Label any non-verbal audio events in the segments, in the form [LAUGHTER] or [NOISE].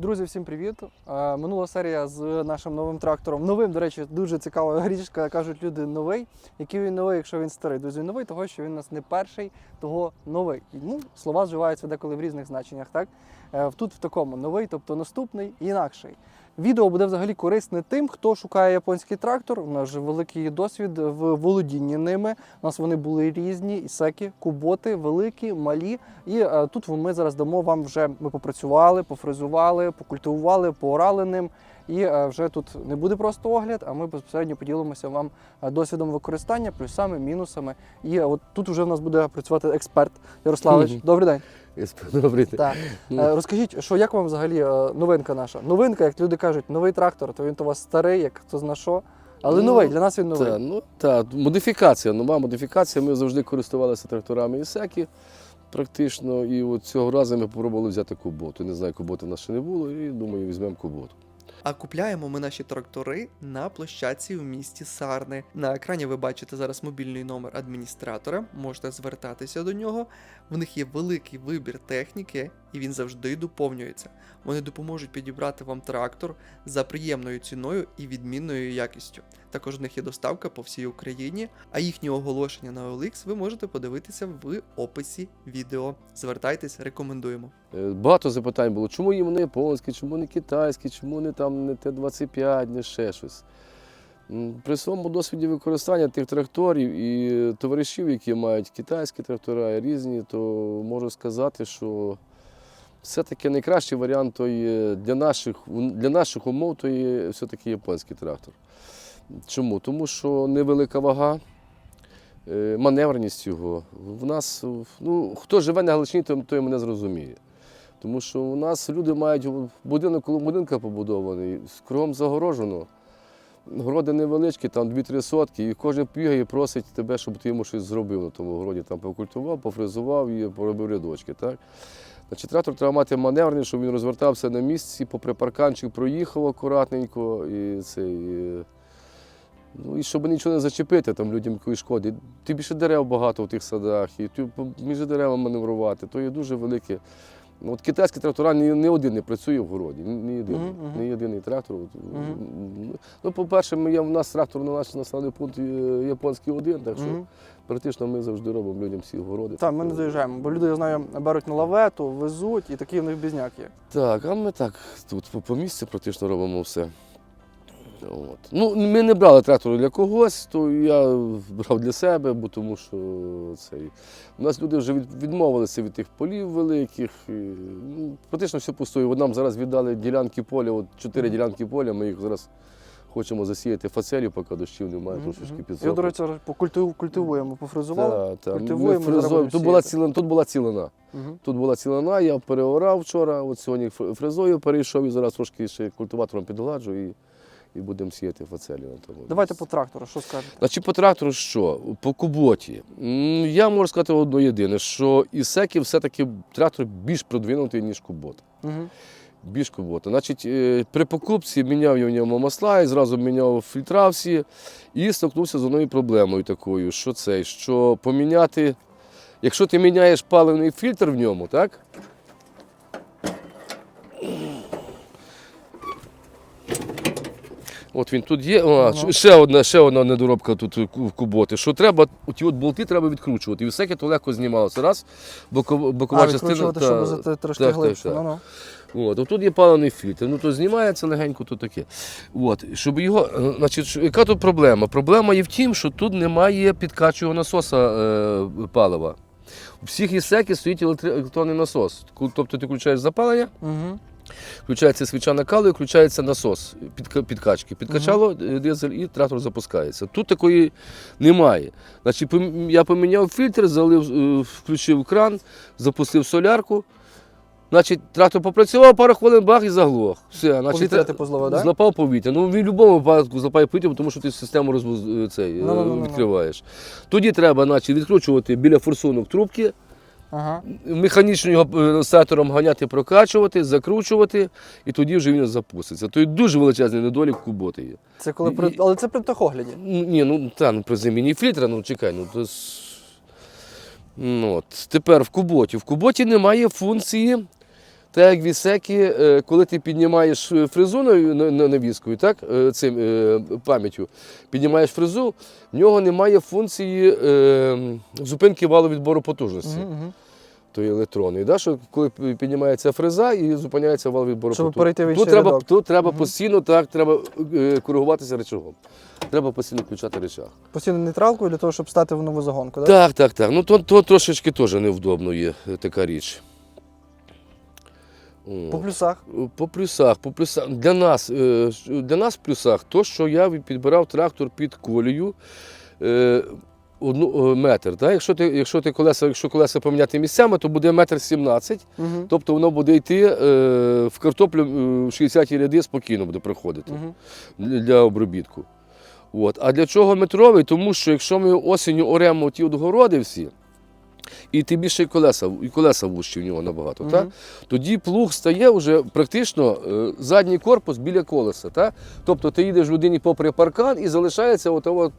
Друзі, всім привіт! Е, Минула серія з нашим новим трактором. Новим, до речі, дуже цікава річка. Кажуть люди новий. Який він новий, якщо він старий? Друзі, новий, того що він у нас не перший, того новий. Ну, слова вживаються деколи в різних значеннях, так? Е, Тут в такому новий, тобто наступний інакший. Відео буде взагалі корисне тим, хто шукає японський трактор. У нас вже великий досвід в володінні ними. У нас вони були різні: ісеки, куботи, великі, малі. І е, тут ми зараз дамо вам вже ми попрацювали, пофрезували, покультивували, поорали ним. І е, вже тут не буде просто огляд, а ми безпосередньо поділимося вам е, досвідом використання, плюсами, мінусами. І е, от тут вже в нас буде працювати експерт Ярославич. Добрий день. Добрий. Так. Е, Розкажіть, що як вам взагалі е, новинка наша? Новинка, як люди кажуть, новий трактор, то він у вас старий, як хто зна що. Але Ну, новий, для нас він новий. Та, ну, та, модифікація, нова модифікація. Ми завжди користувалися тракторами Ісекі практично. І от цього разу ми спробували взяти куботу. Не знаю, куботи в нас ще не було, і думаю, візьмемо куботу. А купляємо ми наші трактори на площадці в місті Сарни. На екрані ви бачите зараз мобільний номер адміністратора, можете звертатися до нього. В них є великий вибір техніки, і він завжди доповнюється. Вони допоможуть підібрати вам трактор за приємною ціною і відмінною якістю. Також в них є доставка по всій Україні, а їхні оголошення на OLX ви можете подивитися в описі відео. Звертайтесь, рекомендуємо. Е, Багато запитань було, чому їм не японські, чому не китайські, чому не там не Т-25, не ще щось. При своєму досвіді використання тих тракторів і товаришів, які мають китайські трактора і різні, то можу сказати, що все-таки найкращий варіант то є для наших, для наших умов то є все-таки японський трактор. Чому? Тому що невелика вага, е, маневреність його. В нас, ну, хто живе на Галичині, той мене зрозуміє. Тому що у нас люди мають будинок, коло будинка побудований, кругом загорожено. Городи невеличкі, там 2-3 сотки, і кожен бігає і просить тебе, щоб ти йому щось зробив на тому городі. Там покультував, пофрезував і поробив рядочки. Так? Значить, трактор треба мати маневрений, щоб він розвертався на місці, попри парканчик проїхав акуратненько. І, це, і, ну, і щоб нічого не зачепити там людям якої шкоди. Тим більше дерев багато в тих садах, і ти між деревами маневрувати, то є дуже велике. Ну, От китайський трактора ні, ні один не працює в городі, ні, єдиний, uh -huh. ні єдиний трактор. Uh -huh. Ну, по-перше, у нас трактор на наш населений пункт е, японський один, так що Мгм. практично ми завжди робимо людям всі городи. Так, ми не заїжджаємо, бо люди, я знаю, беруть на лавету, везуть, і такий в них бізняк є. Так, а ми так тут по, по місці практично робимо все. От. Ну, ми не брали трактор для когось, то я брав для себе, бо тому що цей. У нас люди вже відмовилися від тих полів великих. І, ну, практично все пустує. От нам зараз віддали ділянки поля, от чотири ділянки поля, ми їх зараз хочемо засіяти фацелю, поки дощів немає, трошечки мгм. Я, до речі, зараз культивуємо, пофрезували. Та, та. Культивуємо, фрезуємо. Тут була цілина, тут була цілина. Мгм. Тут була цілина, я переорав вчора, от сьогодні фр- фрезою перейшов і зараз трошки ще культиватором підгладжу і, і будемо сіяти фацелі на тому. Давайте по трактору, що скажете? Значить, по трактору що? По куботі. Я можу сказати одно єдине, що Ісекі все-таки трактор більш продвинутий, ніж кубота. Угу. Більш кубота. Значить, е, при покупці міняв я в ньому масла і зразу міняв фільтра всі і стикнувся з одною проблемою такою, що це, що поміняти, якщо ти міняєш паливний фільтр в ньому, так? От він тут є. О, Ага. ще, одна, ще одна недоробка тут в куботи. Що треба, ті от болти треба відкручувати. І всяке то легко знімалося. Раз, бокова, бокова А, частина. та- щоб трошки так, так, глибше. так. Ну-ну. От, от тут є паливний фільтр, ну то знімається легенько, то таке. От, щоб його, е, значить, яка тут проблема? Проблема є в тім, що тут немає підкачувого насоса е, палива. У всіх ісекі стоїть електронний насос. Тобто ти включаєш запалення, Угу. Включається свіча накалу і включається насос підка- підкачки. Підкачало е, дизель і трактор запускається. Тут такої немає. Значить, я поміняв фільтр, залив, е, включив кран, запустив солярку. Значить, трактор попрацював пару хвилин, бах і заглох. Все, значить, Повітря типу так? Злапав повітря. Ну, він в будь-якому випадку злапає повітря, тому що ти систему розвоз... е, цей, е, Ну-ну-ну-ну. відкриваєш. Тоді треба значить, відкручувати біля форсунок трубки, Ага. механічно його е, сетором ганяти, прокачувати, закручувати, і тоді вже він запуститься. То є дуже величезний недолік куботи є. Це коли при... і- Але це при техогляді. Ну, Ні, ну та, ну при заміні фільтра, ну чекай, ну то. Ну, от. Тепер в куботі. В куботі немає функції Так як вісеки, е, коли ти піднімаєш е, фрезу на- навіскою, так, е, цим пам'яттю, піднімаєш фрезу, в нього немає функції зупинки валовідбору потужності. Угу, угу. Тої електронної, да, що коли піднімається фреза і зупиняється вал відбору Щоб потужності. перейти тут треба, рядок. тут треба постійно так, треба коригуватися речагом. Треба постійно включати речах. Постійно нейтралкою для того, щоб стати в нову загонку, так? Так, так, так. Ну то, то трошечки теж невдобно є така річ. По плюсах. По плюсах, по плюсах. Для нас, е, для нас в плюсах то, що я підбирав трактор під колію е, одну, е, метр. Так? Якщо, ти, якщо, ти колеса, якщо колеса поміняти місцями, то буде метр сімнадцять. Угу. Тобто воно буде йти е, в картоплю е, в 60 ряди спокійно буде проходити Угу. для для обробітку. От. А для чого метровий? Тому що якщо ми осінню оремо ті от городи всі, і тим більше і колеса, і колеса вущі в нього набагато, так? тоді плуг стає вже практично е, задній корпус біля колеса. Та? Тобто ти їдеш людині попри паркан і залишається от, от,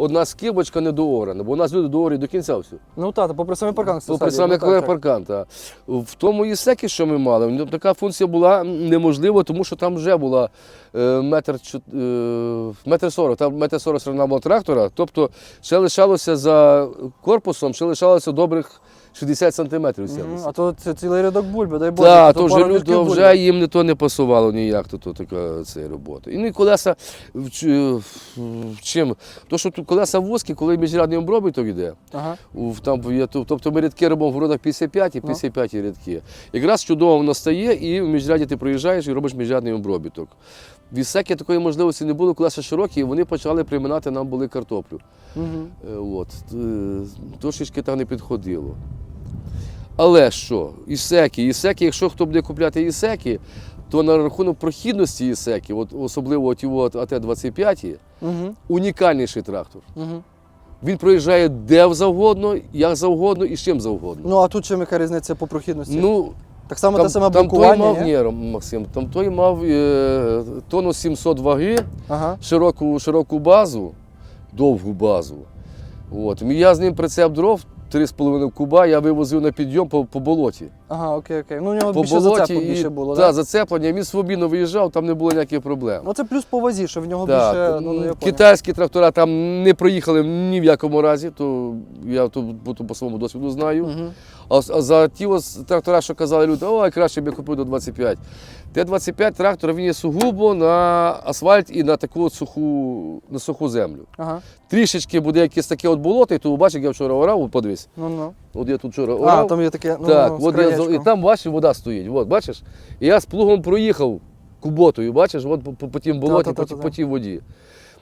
одна скибочка недоорана, бо у нас люди доорюють до кінця всю. Ну так, попри саме паркан. Попри саме ну, так, коли так. паркан. Та. В тому ісекі, що ми мали, ну, така функція була неможлива, тому що там вже була е, метр, е, метр сорок, там метр сорок сторона була трактора, тобто ще лишалося за корпусом, ще лишалося добрих 60 сантиметрів. 70. А то це цілий рядок бульби, дай Боже. Так, то то вже, пара лю- мішків то вже їм не то не пасувало ніяк, то, то така це робота. І ну, і колеса в, чим? То, що тут колеса вузькі, коли міжрядний обробіток йде, Ага. у- там є, тоб- тобто ми рядки робимо в городах 55 і Ну. 55 рядки. Якраз чудово воно стає, і в міжряді ти проїжджаєш і робиш міжрядний обробіток. В Ісекі такої можливості не було, колеса широкі, і вони почали приминати нам були картоплю. Угу. От, е, трошечки там не підходило. Але що, ісеки, ісеки, якщо хто буде купляти ісеки, то на рахунок прохідності ісеки, от, особливо от його АТ-25, Угу. унікальніший трактор. Угу. Він проїжджає де завгодно, як завгодно і з чим завгодно. Ну а тут чим яка різниця по прохідності? Ну, так само там, те саме там той блокування, мав, ні? ні, Ром- Максим, там той мав е, тонну 700 ваги, Ага. широку, широку базу, довгу базу. От. Я з ним прицеп дров 3,5 куба, я вивозив на підйом по, по болоті. Ага, окей, окей. Ну у нього По більше і більше було, та, так? зацеплення, він свобідно виїжджав, там не було ніяких проблем. Ну це плюс по вазі, що в нього Так, більше, ну, м, ну я понял. Китайські трактора там не проїхали ні в якому разі, то я тут по, по своєму досвіду знаю. Угу. А, с- а за ті ось трактора, що казали люди, ой, краще б я купив до 25. Т-25 трактор він є сугубо на асфальт і на таку от суху, на суху землю. Ага. Трішечки буде якесь таке от болото, і тут бачиш, як я вчора орав, подивись. Ну ну. От я тут вчора А, там є таке, ну, так, от я, і там ваша вода стоїть. От, бачиш? І я з плугом проїхав куботою, бачиш, от по, по, по тім болоті, по, ті- по тій воді.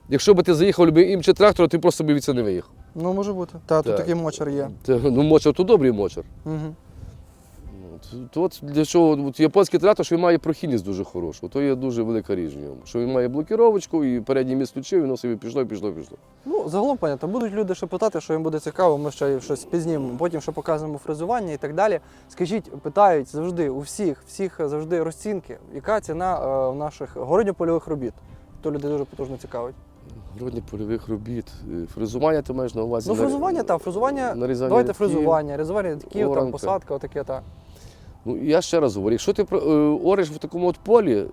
Якщо би ти заїхав любим чи трактором, ти просто б від це не виїхав. Ну може бути. Та, тут Так. такий мочер є. Це, ну, мочер то добрий мочер. Угу. От, то от для чого от японський трактор, що він має прохідність дуже хорошу, то є дуже велика річ в ньому. Що він має блокіровочку і передній міст включив, і воно собі пішло, пішло, пішло. Ну, загалом, понятно, будуть люди ще питати, що їм буде цікаво, ми ще щось пізнімемо, потім ще показуємо фрезування і так далі. Скажіть, питають завжди у всіх, всіх завжди розцінки, яка ціна е, наших городньо-польових робіт. То людей дуже потужно цікавить. Грудні польових робіт. Е, Фрезування ти маєш на увазі. Ну, фрезування, так, фрезування. нарізання Давайте рядків. фрезування, різування рядків, там, оранка. посадка, отаке та. Ну, я ще раз говорю, якщо ти е, ореш в такому от полі, е,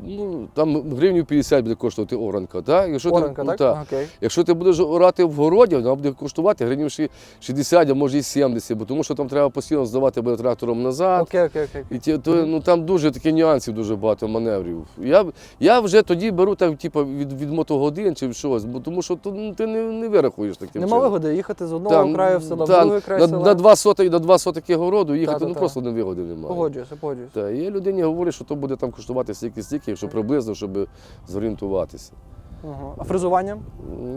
ну, там гривню 50 буде коштувати оранка. Так? Якщо Оранка, ти, так? ну, Ага, Окей. Якщо ти будеш орати в городі, вона буде коштувати гривнів 60, а може і 70, бо тому що там треба постійно здавати буде трактором назад. Окей, окей, окей. І ті, то, ну, там дуже такі нюансів, дуже багато маневрів. Я, я вже тоді беру так, типу, від, від мотогодин чи щось, бо тому що то, ну, ти не, не вирахуєш таким Нема вигоди їхати з одного Там, краю в села в та, другий край на, села. на, два сотики, на два сотики городу їхати, ну Та-та-та. просто не вигоди немає. Погоджуюся, погоджуюся. Та, і я людині говорю, що то буде там коштувати стільки-стільки, якщо приблизно, щоб зорієнтуватися. Ага. А фрезування?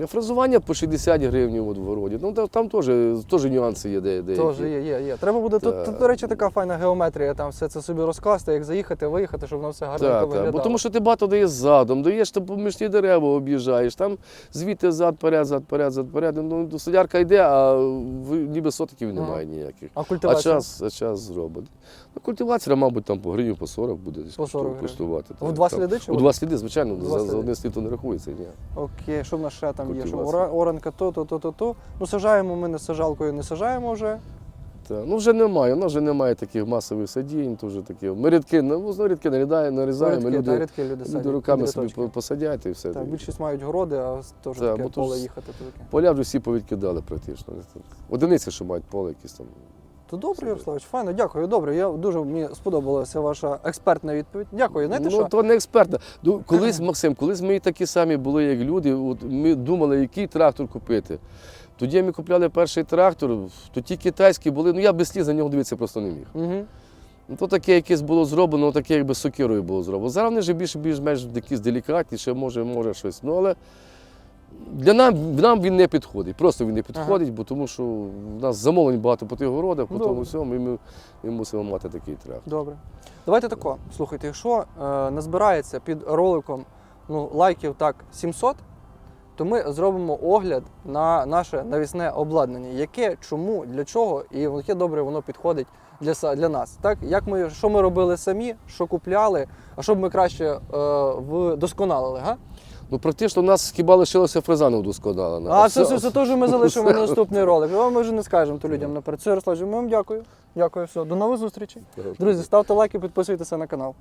Фрезування по 60 гривень в городі. Ну та- там теж, теж нюанси є де. Теж є, є, є. Треба буде тут, тут, до речі, така файна геометрія, там все це собі розкласти, як заїхати, виїхати, щоб воно все Так, так. виглядало. Бо тому що ти багато даєш задом, даєш там поміж ті дерева об'їжджаєш, там звідти зад, перед, зад, перед, зад, перед. Ну, солярка йде, а ніби сотиків немає ніяких. А А час, а час зробить. Ну, культивація, мабуть, там по гривні, по 40 буде По 40 коштувати. В два сліди чи У два сліди, звичайно, Два за, за один слід то не рахується. Ні. Окей, що в нас ще там є? Що Культивація. оранка то, то, то, то, то. Ну, сажаємо ми не сажалкою, не сажаємо вже. Та, ну вже немає, воно вже немає таких масових садінь, то вже таке. Ми рідки, ну, ну, рідки нарізаємо, нарізаємо, Рідкі, та, люди, рідкі люди люди садять, руками собі по- посадять і все. Так, більшість мають городи, а теж Так, таке бо то поле ж- їхати. То таке. Поля вже всі повідкидали практично. Одиниці, що мають поле якісь там. То добре, Супер. Ярославович, файно, дякую, добре. Я дуже мені сподобалася ваша експертна відповідь. Дякую. Знаєте ну, що? то не експертна. Ну, колись, Максим, колись ми такі самі були, як люди, от ми думали, який трактор купити. Тоді ми купляли перший трактор, то ті китайські були, ну я без сліз за нього дивитися просто не міг. Угу. Ну, то таке якесь було зроблено, таке якби сокирою було зроблено. Зараз вони вже більш більш-менш якісь делікатніше, може, може щось. Ну, але для нам, нам він не підходить. Просто він не підходить, бо тому що в нас замовлень багато по тих городах, по тому всьому, і ми, ми мусимо мати такий трактор. Добре. Давайте тако. Слухайте, якщо е, назбирається під роликом ну, лайків так 700, то ми зробимо огляд на наше навісне обладнання, яке, чому, для чого, і яке добре воно підходить для, для нас. Так? Як ми, що ми робили самі, що купляли, а щоб ми краще е, вдосконалили, га? Ну, практично у нас хіба лишилося фреза не. А це, все, все, теж ми залишимо на [LAUGHS] наступний ролик. Ну, Ми вже не скажемо то людям наперед. Все, Ярославович, ми вам дякую. Дякую, все. До нових зустрічей. Друзі, ставте лайки, підписуйтеся на канал.